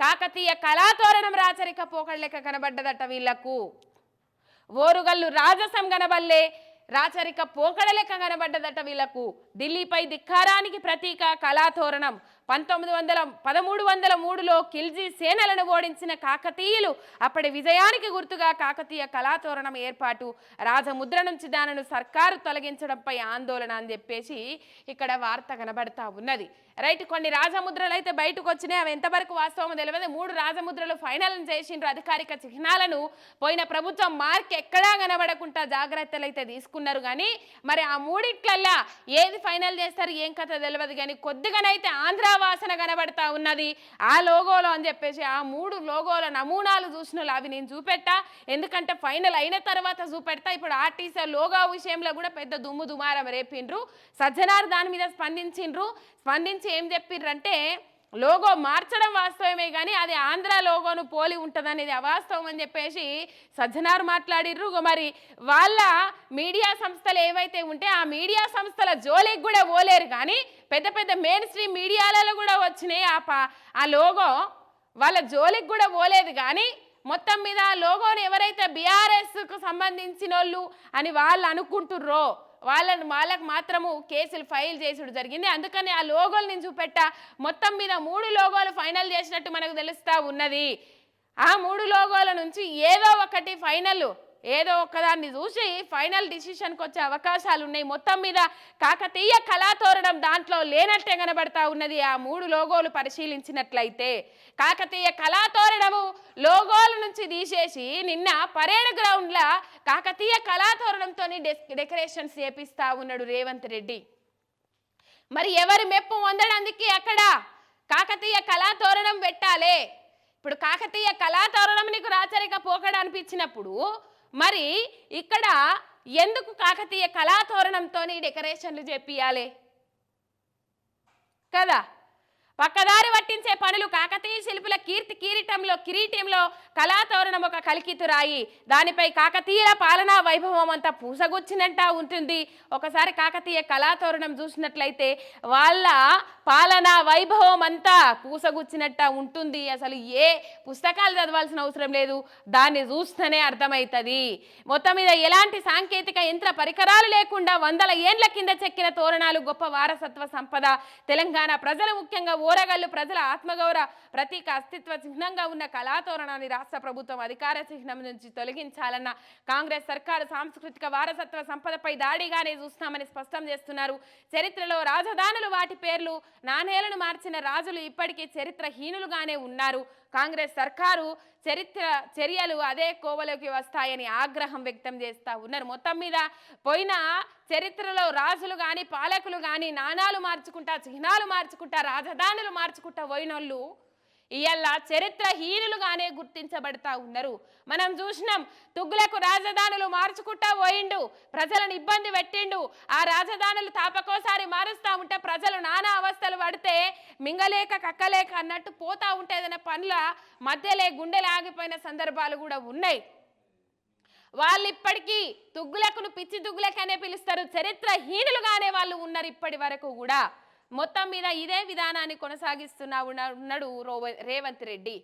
కాకతీయ కళాతోరణం రాచరిక పోకళ్ళెక్క కనబడ్డదట వీళ్ళకు ఓరుగల్లు రాజసం గనబల్లే రాచరిక పోకడలెక్క కనబడ్డదట వీళ్ళకు ఢిల్లీపై ధిక్కారానికి ప్రతీక కళాతోరణం. పంతొమ్మిది వందల పదమూడు వందల మూడులో ఖిల్జీ సేనలను ఓడించిన కాకతీయులు అప్పటి విజయానికి గుర్తుగా కాకతీయ కళాతోరణం ఏర్పాటు రాజముద్ర నుంచి దానిని సర్కారు తొలగించడంపై ఆందోళన అని చెప్పేసి ఇక్కడ వార్త కనబడతా ఉన్నది. రైట్ కొన్ని రాజముద్రలు అయితే బయటకు వచ్చినాయి. అవి ఎంతవరకు వాస్తవమో తెలియదు. మూడు రాజముద్రలు ఫైనల్ చేసిండ్రు. అధికారిక చిహ్నాలను పోయిన ప్రభుత్వం మార్క్ ఎక్కడా కనబడకుండా జాగ్రత్తలు అయితే తీసుకున్నారు. కానీ మరి ఆ మూడిట్లల్లా ఏది ఫైనల్ చేస్తారు? ఏం కథ తెలియదు. కానీ కొద్దిగానైతే ఆంధ్ర వాసన కనబడతా ఉన్నది. ఆ లోగోలో అని చెప్పేసి ఆ మూడు లోగోల నమూనాలు చూసిన అవి నేను చూపెట్టా. ఎందుకంటే ఫైనల్ అయిన తర్వాత చూపెడతా. ఇప్పుడు ఆర్టీసీ లోగో విషయంలో కూడా పెద్ద దుమ్ము దుమారం రేపిండ్రు. సజ్జనార్ దాని మీద స్పందించిండ్రు. స్పందించి ఏం చెప్పిర్రంటే లోగో మార్చడం వాస్తవమే కానీ అది ఆంధ్రాలో లోగోను పోలి ఉంటుందనేది అవాస్తవం అని చెప్పేసి సజ్జనార్ మాట్లాడిర్రు. మరి వాళ్ళ మీడియా సంస్థలు ఏవైతే ఉంటే ఆ మీడియా సంస్థల జోలికి కూడా పోలేరు కానీ పెద్ద పెద్ద మెయిన్ స్ట్రీమ్ మీడియాలలో కూడా వచ్చినాయి ఆ పా- ఆ లోగో వాళ్ళ జోలికి కూడా పోలేదు కానీ మొత్తం మీద ఆ లోగోని ఎవరైతే బీఆర్ఎస్కు సంబంధించిన వాళ్ళు అని వాళ్ళు అనుకుంటుర్రో వాళ్ళని వాళ్ళకు మాత్రము కేసులు ఫైల్ చేసుడు జరిగింది. అందుకని ఆ లోగోలు నేను చూపెట్ట. మొత్తం మీద మూడు లోగోలు ఫైనల్ చేసినట్టు మనకు తెలుస్తా ఉన్నది. ఆ మూడు లోగోల నుంచి ఏదో ఒకటి ఫైనల్ ఏదో ఒకదాన్ని చూసి ఫైనల్ డిసిషన్కి వచ్చే అవకాశాలు ఉన్నాయి. మొత్తం మీద కాకతీయ కళాతోరణం దాంట్లో లేనట్టే కనబడతా ఉన్నది. ఆ మూడు లోగోలు పరిశీలించినట్లయితే కాకతీయ కళాతోరణము లోగోల నుంచి తీసేసి నిన్న పరేడ్ గ్రౌండ్ల కాకతీయ కళాతోరణంతో డెకరేషన్స్ చేపిస్తా ఉన్నాడు రేవంత్ రెడ్డి. మరి ఎవరి మెప్పు పొందడానికి అక్కడ కాకతీయ కళాతోరణం పెట్టాలే? ఇప్పుడు కాకతీయ కళాతోరణం నీకు రాచరిక పోకడ అనిపించినప్పుడు మరి ఇక్కడ ఎందుకు కాకతీయ కళాతోరణంతో డెకరేషన్లు చేపియాలి కదా? పక్కదారి పట్టించే పనులు కాకతీయ శిల్పుల కీర్తి కిరీటంలో కిరీటంలో కళాతోరణం ఒక కలికితురాయి. దానిపై కాకతీయుల పాలనా వైభవం అంతా పూసగుచ్చినట్ట ఉంటుంది. ఒకసారి కాకతీయ కళాతోరణం చూసినట్లయితే వాళ్ళ పాలనా వైభవం అంతా పూసగుచ్చినట్ట ఉంటుంది. అసలు ఏ పుస్తకాలు చదవాల్సిన అవసరం లేదు. దాన్ని చూస్తేనే అర్థమవుతుంది మొత్తం మీద ఎలాంటి సాంకేతిక యంత్ర పరికరాలు లేకుండా వందల ఏండ్ల కింద చెక్కిన తోరణాలు గొప్ప వారసత్వ సంపద. తెలంగాణ ప్రజలు ముఖ్యంగా ఓరగల్లు ప్రజల ఆత్మగౌరవ ప్రతీక అస్తిత్వ చిహ్నంగా ఉన్న కళాతోరణాన్ని రాష్ట్ర ప్రభుత్వం అధికార చిహ్నం నుంచి తొలగించాలన్న కాంగ్రెస్ సర్కారు సాంస్కృతిక వారసత్వ సంపదపై దాడిగానే చూస్తామని స్పష్టం చేస్తున్నారు. చరిత్రలో రాజధానులు వాటి పేర్లు నాణేలను మార్చిన రాజులు ఇప్పటికీ చరిత్రహీనులుగానే ఉన్నారు. కాంగ్రెస్ సర్కారు చరిత్ర చర్యలు అదే కోవలోకి వస్తాయని ఆగ్రహం వ్యక్తం చేస్తూ ఉన్నారు. మొత్తం మీద పోయిన చరిత్రలో రాజులు కానీ పాలకులు కానీ నాణాలు మార్చుకుంటా చిహ్నాలు మార్చుకుంటా రాజధానులు మార్చుకుంటా పోయినోళ్ళు ఇవాళ చరిత్రహీనులుగానే గుర్తించబడతా ఉన్నారు. మనం చూసినాం తుగ్గులకు రాజధానులు మార్చుకుంటా పోయిండు ప్రజలను ఇబ్బంది పెట్టిండు ఆ రాజధానులు తాపకోసారి మారుస్తా ఉంటే ప్రజలు నానా అవస్థలు పడితే మింగలేక కక్కలేక అన్నట్టు పోతా ఉంటేదనే పనుల మధ్యలే గుండెలు ఆగిపోయిన సందర్భాలు కూడా ఉన్నాయి. వాళ్ళు ఇప్పటికీ తుగ్గులకును పిచ్చి తుగ్గులకనే పిలుస్తారు చరిత్రహీనులుగానే వాళ్ళు ఉన్నారు ఇప్పటి వరకు కూడా. మొత్తం మీద ఇదే విధానాన్ని కొనసాగిస్తున్నా ఉన్నాడు రేవంత్ రెడ్డి.